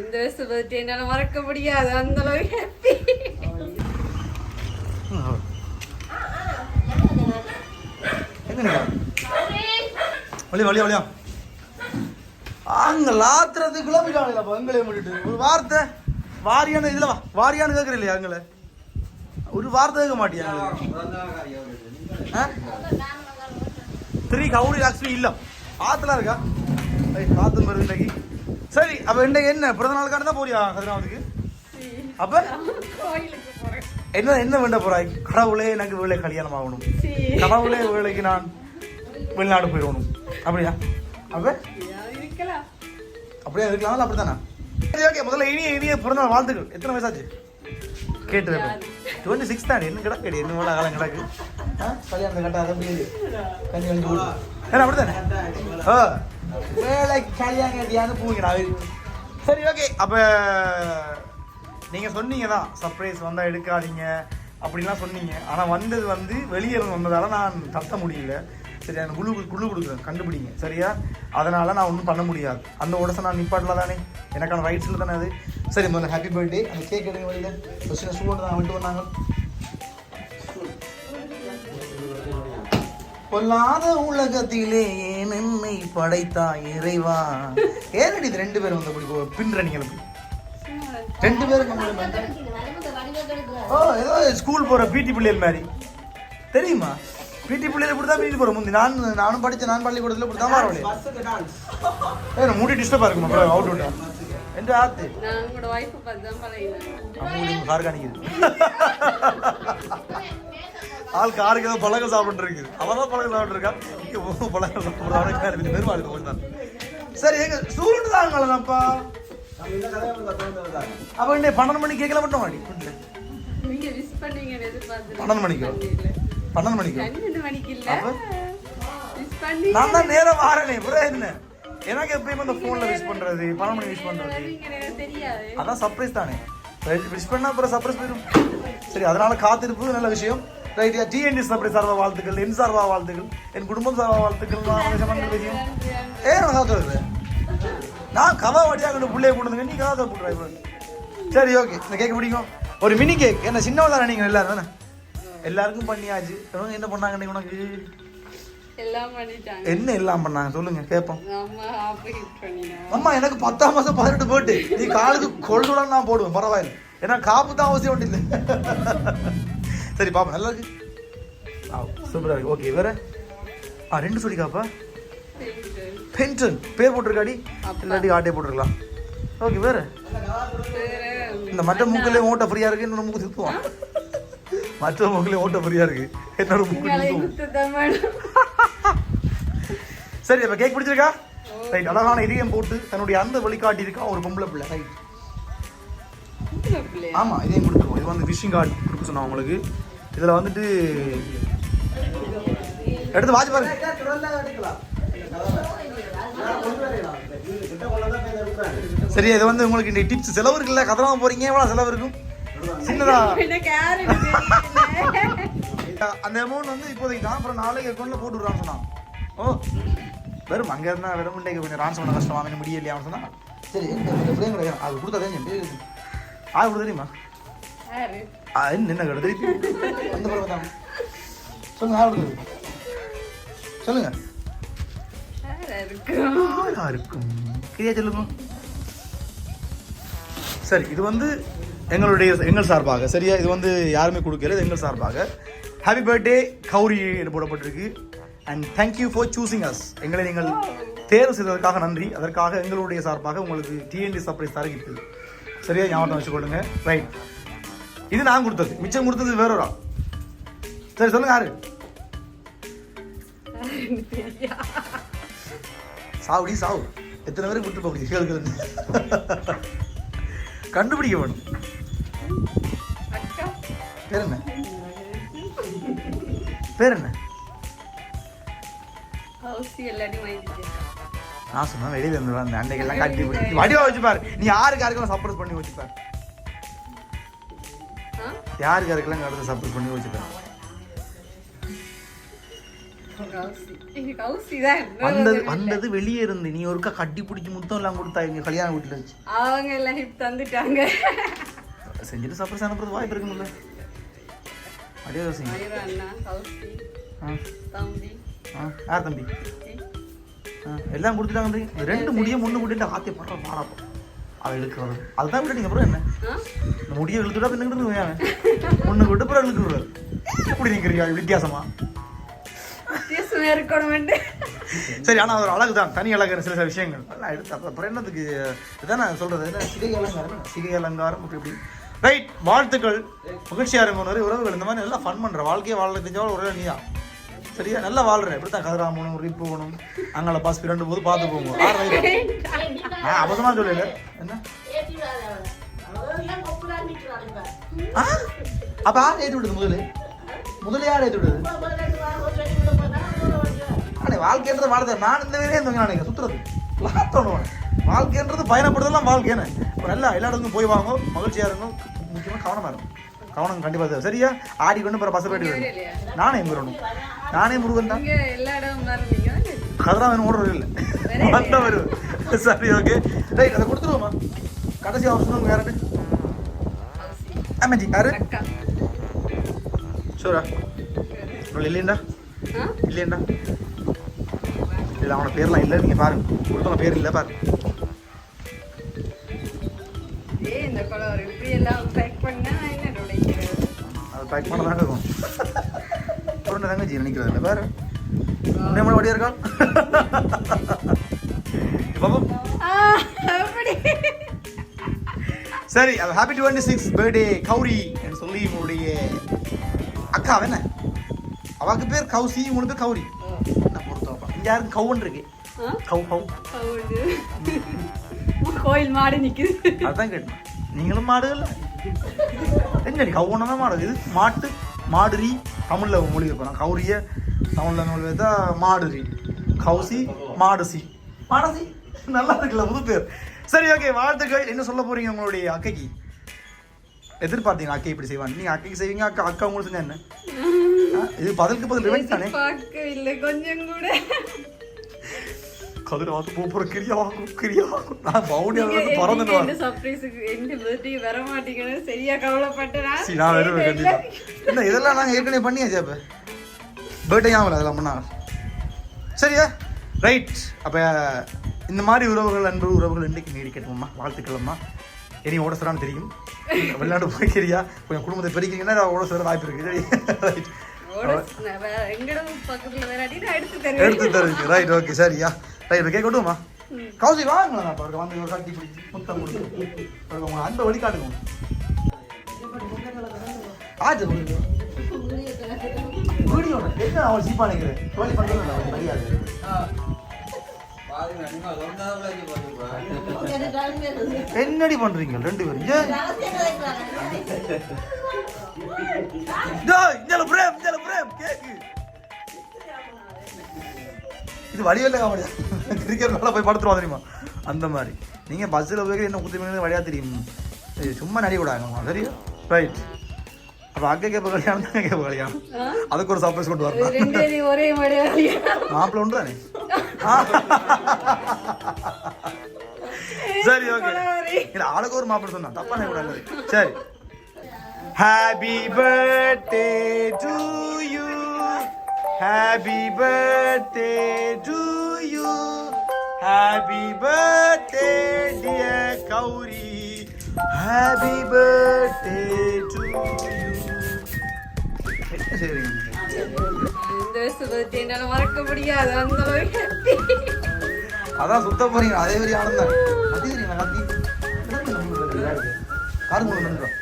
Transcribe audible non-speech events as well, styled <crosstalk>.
இந்த வயசு பர்த்டே என்னால மறக்க முடியாது. அந்த அளவுக்கு ஹாப்பி வழியா வழியா வழியா அங்க லாத்துறதுக்கு கிளம்பிட்டாங்களா எங்களே முடிட்டு. ஒரு வார்த்தை. வாரியான இதுல வா. வாரியான்னு கேட்கற இல்லையா எங்களை ஒரு வார்த்தை கேட்க மாட்டியா த்ரீ கவுடி ஆக்சுவலி இல்ல. ஆத்துல இருக்கா? ஐய், காத்து வருது இன்னைக்கு. சரி அப்ப இன்னைக்கு என்ன? பிறந்த நாளுக்கான தான் போறியா கதிராவதுக்கு அப்ப? என்ன என்ன வேண்ட போறாய்? கடவுளே எனக்கு வேலை கல்யாணம் ஆகணும். கடவுளே வேலைக்கு நான் வெளிநாடு போயிடணும். அப்படியா? அப்ப? இருக்கலாம் அப்படியே இருக்கலாம்ல அப்படித்தானே ஓகே முதல்ல இனிய இனிய பிறந்தநாள் வாழ்த்துக்கள். எத்தனை வயசாச்சு? கேட்டு டுவெண்ட்டி சிக்ஸ் தானே? என்ன கிடக்கு என்ன வேலை காலம் கிடக்கு? ஆ? கல்யாணத்தை கட்டாத அப்படியே கஞ்சி ஏன்னா அப்படித்தானே? ஓ வேலை கல்யாணம் கட்டியான்னு சரி ஓகே அப்போ நீங்கள் சொன்னீங்க தான் சர்ப்ரைஸ் வந்தால் எடுக்காதீங்க. அப்படின்லாம் சொன்னீங்க. ஆனால் வந்தது வந்து வெளியே இருந்து வந்ததால் நான் தட்ட முடியல. சரி அந்த குழு குழு கொடுக்குறேன். கண்டுபிடிங்க. சரியா? அதனால் நான் ஒன்றும் பண்ண முடியாது. அந்த உடசை நான் நிப்பாட்டில் தானே எனக்கான ரைட்ஸில் தானே அது? சரி முதல்ல ஹாப்பி பர்த்டே அந்த கேக் எடுங்க வழியில் ஒரு சின்ன ஸ்டூடெண்ட் தான் விட்டு வந்தாங்க. பொல்லாத உலகத்திலேயே என்னை படைத்தா இறைவா? ஏனடி இது ரெண்டு பேரும் வந்து அப்படி போ- பின்ற நீங்களுக்கு ரெண்டு பேரும் ஓ ஏதோ ஸ்கூல் போற பிடி பிள்ளைகள் மாதிரி. தெரியுமா? பிடி பிள்ளைகள் இப்படி தான் பிடி போற முந்தி நான் நானும் படிச்ச நான் பள்ளிக்கூடத்தில் இப்படி தான் வரவழையே ஏன் மூடி டிஸ்டர்பாக இருக்குமா அப்புறம் அவுட் விட்டா. என்று ஆத்து. நான் உங்களோட ஒய்ஃபை பார்த்து தான் பழகினேன். அவங்க கார் காணிக்குது. <laughs> ஆள் காருக்கு ஏதோ பழக்கம் சாப்பிட்டு இருக்குது அவன் தான் பழக்கம் சாப்பிட்டு இருக்கான் இங்க பழக்கம் சாப்பிடுறான் பெருமாள் கொஞ்சம் தான். சரி எங்க ஸ்டூடெண்ட் தாங்களப்பா அப்ப இன்னே பன்னெண்டு மணிக்கு கேட்கல மட்டும் மாடி பன்னெண்டு மணிக்கோ? பன்னெண்டு மணிக்கோ? நான் தான் நேரம் வாரனே என்ன? எனக்கு எப்பயுமே இந்த ஃபோனில் விஷ் பண்றது பன்னெண்டு மணிக்கு விஷ் தெரியாது. அதான் சர்ப்ரைஸ் தானே. விஷ் பண்ணா அப்புறம் சர்ப்ரைஸ் போயிடும் சரி அதனால காத்திருப்பு நல்ல விஷயம். ரைட் டிஎன்டி சர்ப்ரைஸ் சார்பா வாழ்த்துக்கள் என் சார்பா வாழ்த்துக்கள் என் குடும்பம் சார்பா வாழ்த்துக்கள் நான் விஷயம் ஏன் நான் வருது நான் கதா வட்டியாக கொண்டு பிள்ளைய கொண்டு நீ கதா போட்டுற சரி ஓகே. இந்த கேக் பிடிக்கும்? ஒரு மினி கேக் என்ன சின்னவா தானே நீங்கள் எல்லாரும் தானே? எல்லாருக்கும் பண்ணியாச்சு. என்ன பண்ணாங்க உனக்கு? என்ன எல்லாம் பண்ணாங்க? சொல்லுங்க கேட்போம். அம்மா எனக்கு பத்தாம் மாசம் பதினெட்டு போட்டு. நீ காலுக்கு கொள்ளுடன் நான் போடுவேன் பரவாயில்ல. ஏன்னா காப்பு தான் அவசியம் ஒன்றும் இல்லை. சரி பாப்பா நல்லா இருக்கு? சூப்பரா இருக்கு. ஓகே வேற? ஆ ரெண்டு சொல்லி காப்பா? பென்டன் பேர் போட்டிருக்காடி? இல்லாட்டி ஆட்டே போட்டிருக்கலாம். ஓகே வேற? இந்த மற்ற மூக்கிலே ஓட்ட ஃப்ரீயா இருக்கு என்னோட மூக்கு சுத்துவான் மற்ற மூக்கிலே ஓட்ட ஃப்ரீயா இருக்கு என்னோட மூக்கு <laughs> சரி அப்ப கேக் பிடிச்சிருக்கா? ரைட் அழகான இதயம் போட்டு தன்னுடைய அந்த வழிகாட்டி இருக்கா ஒரு பொம்பளை பிள்ளை. ரைட் ஆமா இதையும் கொடுத்துருவோம் இது வந்து விஷிங் கார்டு கொடுக்க சொன்னா உங்களுக்கு. இதுல வந்துட்டு எடுத்து வாட்ச் பாருங்க. சரி இது வந்து உங்களுக்கு இந்த டிப்ஸ் செலவு இருக்குல்ல கதறாம போறீங்க எவ்வளவு செலவு இருக்கும்? சின்னதா. அந்த அமௌண்ட் வந்து இப்போதைக்கு தான். அப்புறம் நாளைக்கு அக்கௌண்ட்ல போட்டு விடுறான்னு சொன்னான். ஓ வெறும் அங்க இருந்தா வெறும் இன்றைக்கு கொஞ்சம் டான்ஸ் பண்ண கஷ்டம் முடியலையான்னு சொன்னா சரி அது கொடுத்தா இருக்கு ஆ கொடுத்து தெரியுமா? என்ன கடை அந்த படம் தான் சொல்லுங்க யாரா இருக்கும் கிரியா சொல்லுங்க சரி இது வந்து எங்களுடைய எங்கள் சார்பாக சரியா இது வந்து யாருமே கொடுக்கல இது எங்கள் சார்பாக ஹாப்பி பர்த்டே கௌரி என்று போடப்பட்டிருக்கு and thank you for choosing us எங்களை நீங்கள் தேர்வு செய்ததற்காக நன்றி அதற்காக எங்களுடைய சார்பாக உங்களுக்கு டிஎன்டி சர்ப்ரைஸ் தருகிறது சரியா ஞாபகம் வச்சுக்கொள்ளுங்க ரைட் இது நான் கொடுத்தது. மிச்சம் கொடுத்தது வேற ஒரு ஆள். சரி சொல்லுங்க யாரு? சாவுடி சாவு. எத்தனை பேருக்கு விட்டு போகுது? கேளுங்க கண்டுபிடிக்க வேணும். பேர் என்ன? பேர் என்ன? நான் சொன்னா வெளியில இருந்து அந்த அண்டைக்கெல்லாம் கட்டி பிடிச்சி வடிவா வச்சுப்பாரு நீ யாருக்கு யாருக்கெல்லாம் சப்போர்ட் பண்ணி வச்சுப்பாரு பாரு. யாருக்கு யாருக்கெல்லாம் கடத்த சப்போர்ட் பண்ணி தான் வந்தது வந்தது வெளியே இருந்து. நீ ஒருக்கா கட்டி பிடிச்சி முத்தம் எல்லாம் கொடுத்தா எங்க கல்யாண வீட்டுல வச்சு. அவங்க எல்லாம் ஹிப் தந்துட்டாங்க. செஞ்சுட்டு சர்ப்ரைஸ் அனுப்புறது வாய்ப்பு ஆ. தம்பி. ஆ யார் தம்பி? எல்லாம் கொடுத்துட்டாங்க ரெண்டு முடிய முன்னு கூட்டிட்டு ஆத்தி படுற பாடாப்போ. அவன் இழுக்கிறது. அதுதான் விட்டுட்டீங்க அப்புறம் என்ன? முடிய இழுத்துட்டா பின்ன இழுத்து முன்னு விட்டு அப்புறம் இழுக்குறாரு இப்படி நிற்கிறீங்க வித்தியாசமா? சரி ஆனால் ஒரு அழகு தான் தனி அழகு சில சில விஷயங்கள். எல்லாம் எடுத்து அப்ப- அப்புறம் என்னதுக்கு? இதான் நான் சொல்றது. என்ன? சிகை அலங்காரம். சிகை அலங்காரம் அப்படி இப்படி. ரைட் வாழ்த்துக்கள். மகிழ்ச்சியாக இருக்கும். உறவுகள். இந்த மாதிரி நல்லா ஃபன் பண்ற. வாழ்க்கையை வாழ தெரிஞ்சவள் உறவு நீ தான் சரியா? நல்லா வாழ்றேன். இப்படி தான் கதிரா போகணும் ரிப் போகணும் அங்கே பாஸ் பிறண்டு போது பார்த்து போகணும் நான் அபசமா சொல்லல. என்ன? ஆ? அப்ப யார் ஏற்றி விடுது முதல்ல முதல்ல யார் ஏற்றி விடுது. அடே வாழ்க்கைன்றது வாழ்க்கை. நான் இந்த வேலையே இருந்தவங்க நான் சுற்றுறது லாத்தணும் வாழ்க்கைன்றது பயணப்படுறதுலாம் வாழ்க்கைன்னு இப்போ நல்லா எல்லா இடத்துக்கும் போய் வாங்க. மகிழ்ச்சியாக இருக்கும் முக்கியமாக கவனமாக இருக்கும் கவனம் கண்டிப்பாக சரியா? ஆடி கொண்டு பிற பச பேட்டி வேணும் நானே எங்க வரணும்? நானே முருகன் தான். கதரா வேணும் ஓடுறது இல்லை. வரவே வந்தா வருவேன் சரி ஓகே ரைட் அதை கொடுத்துருவோமா கடைசி ஆப்ஷன் வேற ஆமாஜி யாரு? ஷூரா இவ்வளோ இல்லையண்டா? இல்லையண்டா? இல்லை அவனோட பேர்லாம் இல்லை. நீங்கள் பாருங்க. கொடுத்தவங்க பேர் இல்லை பாருங்க. அது பேக் பண்ண தான் இருக்கும். பொருணை தங்கச்சி நினைக்கிறது இல்லை. பாரு. உன்னை வடியா இருக்கான்? பாப்போம். ஆ, அப்படி. சரி happy twenty six birthday Gauri என்று சொல்லி உங்களுடைய அக்கா என்ன? அவக்கு பேர் கௌசி உனக்கு பேர் கௌரி. என்ன பொறுத்தவப்பா இங்க யாருக்கு கவுன் இருக்கு? கவு கவு. கோயில் மாடு நிக்குது. அதான் கேட்டேன். நீங்களும் மாடுகள் என்னடி கவுன தான் மாடு? இது மாட்டு. மாடுரி தமிழில் மொழி வைப்போம் கௌரிய தமிழில் மொழி மாடுரி. கௌசி மாடுசி. மாடசி? நல்லா இருக்குல்ல புது பேர். சரி ஓகே வாழ்த்துக்கள். என்ன சொல்ல போறீங்க உங்களுடைய அக்கைக்கு? எதிர்பார்த்தீங்க அக்கை இப்படி செய்வாங்க நீங்க அக்கைக்கு செய்வீங்க அக்கா அக்கா உங்களுக்கு செஞ்சா என்ன? இது பதிலுக்கு பதில் ரிவெஞ்ச் தானே? பார்க்கவில்லை கொஞ்சம் கூட. கதிர போக போற கிரியா வாங்கும் கிரியா வாங்கும் நான் பவுனியா வந்து நீங்க பறந்துட்டு இந்த சர்ப்ரைஸுக்கு எந்த birthday வர மாட்டீங்கன்னு சரியா கவலைப்பட்டேனா சரி நான் வருவேன் கண்டிப்பா என்ன இதெல்லாம் நாங்கள் ஏற்கனவே பண்ணியாச்சு அப்போ பர்த்டே அதெல்லாம் பண்ணா சரியா ரைட் அப்போ இந்த மாதிரி உறவுகள் அன்பு உறவுகள் இன்றைக்கு நீடிக்கட்டும்மா வாழ்த்துக்கள்மா இனி ஓட சொல்றான்னு தெரியும் வெளிநாடு போய்க்கிறியா கொஞ்சம் குடும்பத்தை பெருக்கிங்கன்னா நான் ஓட சொல்ல வாய்ப்பு இருக்கு சரி ரைட் எடுத்து தருவீங்க ரைட் ஓகே சரியா ரைட் கேட்க விட்டுமா கௌசி வாங்களா அப்போ அவருக்கு வந்து ஒரு கட்டி பிடிச்சி முத்தம் கொடுத்து. அவருக்கு உங்க அன்பை வழிகாட்டுங்க ஆச்சு வீடியோ என்ன அவன் சீப்பா நினைக்கிறேன்? தோழி பண்ணுறது அவன் மரியாதை. என்னடி பண்றீங்க? ரெண்டு பேரும். பிரேம் பிரேம் கேக்கு. இது வடிவல்ல காமெடியா கிரிக்கெட் நல்லா போய் படுத்துருவா தெரியுமா? அந்த மாதிரி. நீங்க பஸ்ஸில் போய் என்ன குத்தி வழியா தெரியும். சும்மா நடிக்க கூடாங்க சரியா ரைட் அப்போ அக்கா கேப்ப கல்யாணம் தான் கேப்ப கல்யாணம்? அதுக்கு ஒரு சர்ப்ரைஸ் கொண்டு வரணும். ஒரே மாப்பிள்ள தானே சரி ஓகே இல்ல ஆளுக்கு ஒரு மாப்பிள்ள சொன்னா தப்பா நினைக்க கூடாது சரி. Happy birthday to happy birthday to you என்ன செய்றீங்க நீங்க? இந்த வயசு birthday என்னால மறக்க முடியாது அந்த அளவுக்கு happy. அதான் சுத்த போறீங்க அதே மாதிரி ஆனந்தம் கத்தி தெரியுமா கத்தி கார் மூணு நின்றோம்